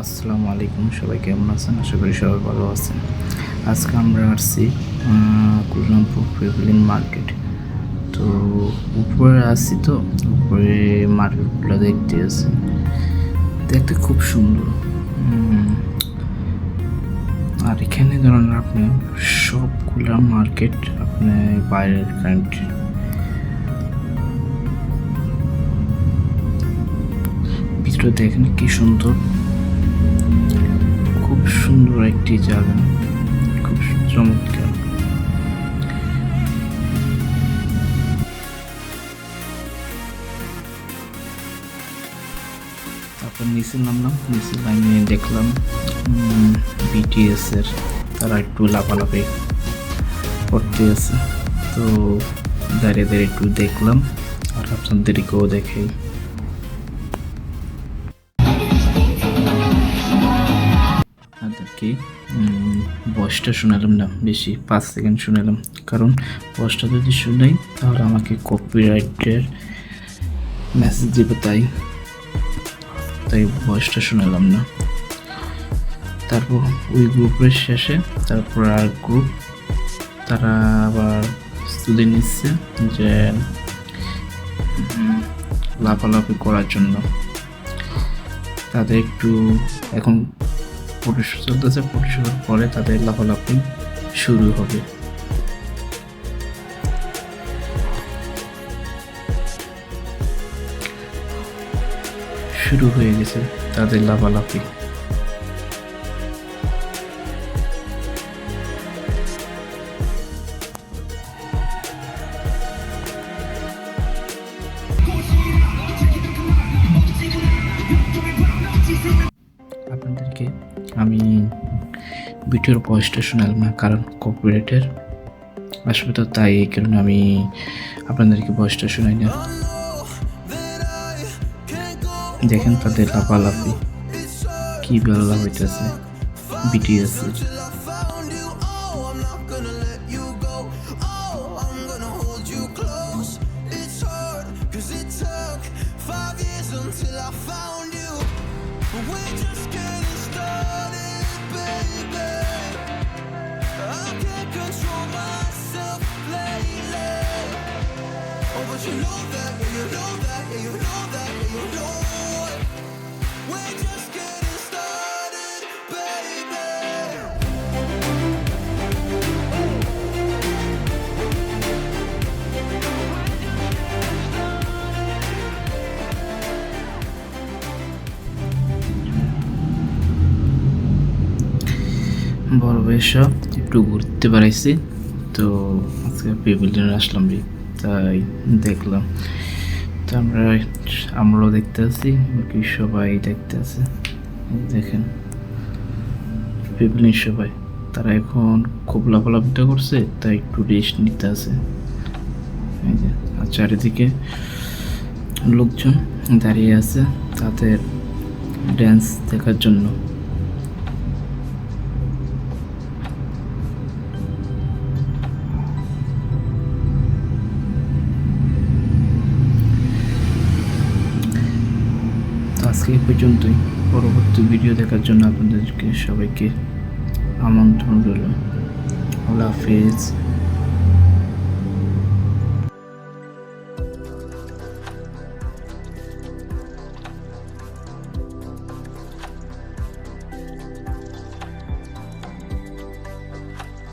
আসসালামু আলাইকুম, সবাই কেমন আছেন? আশা করি সবাই ভালো আছেন। আজকে আমরা আসছি কুলামপুর পেভিলিন মার্কেট। তো উপরে আসছি তো, উপরে মার্কেটগুলো দেখতে আছি। দেখতে খুব সুন্দর। আর এখানে ধরেন আপনি সবগুলা মার্কেট আপনি বাইরের কান্ট্রি ভিতরে দেখেন কি সুন্দর। খুব সুন্দর একটি জায়গা। খুব চমৎকার। নিচে নামলাম নিচে নামিয়ে দেখলাম। বিটিএস এর তারা একটু লাফালাফি করতে আছে। তো দাঁড়িয়ে দাঁড়িয়ে একটু দেখলাম আর আপনাদেরকেও দেখাই আপনাদেরকে বয়সটা শোনালাম না, বেশি, পাঁচ সেকেন্ড শোনালাম। কারণ বয়সটা যদি শুনাই, তাহলে আমাকে কপিরাইটের মেসেজ দিবে তাই। তাই বয়সটা শোনালাম না। তারপর ওই গ্রুপের শেষে তারপর আর গ্রুপ তারা আবার স্তুতি নিচ্ছে যে লাফালাফি করার জন্য। তাদের একটু এখন ফটোশুট চলতেছে ফটোশুটের পরে তাদের লাফালাফি শুরু হবে। শুরু হয়ে গেছে তাদের লাফালাফি। আপনাদেরকে আমি ভিডিওর ভয়েসটা শোনালাম না, কারণ কপিরাইটের আসবে তো, তাই এই কারণে আমি আপনাদেরকে ভয়েসটা শোনাই না। দেখেন তাদের লাফালাফি। কি বেলা হইতেছে। বিটিএস বড় বয়সে একটু ঘুরতে বেড়াইছি। তো আজকে পিপিলিনে আসলাম রে, তাই দেখলাম। তো আমরা আমরাও দেখতে আছি, বাকি সবাই দেখতে আছে। দেখেন পিপিলিন সবাই। তারা এখন খুব লাফালাফিটা করছে, তাই একটু রেস্ট নিতে আছে। এই যে, আর চারিদিকে লোকজন দাঁড়িয়ে আছে তাদের ড্যান্স দেখার জন্য। আজকে পর্যন্তই। পরবর্তী ভিডিও দেখার জন্য আপনাদেরকে সবাইকে আমন্ত্রণ রইল। আল্লাহ হাফিজ।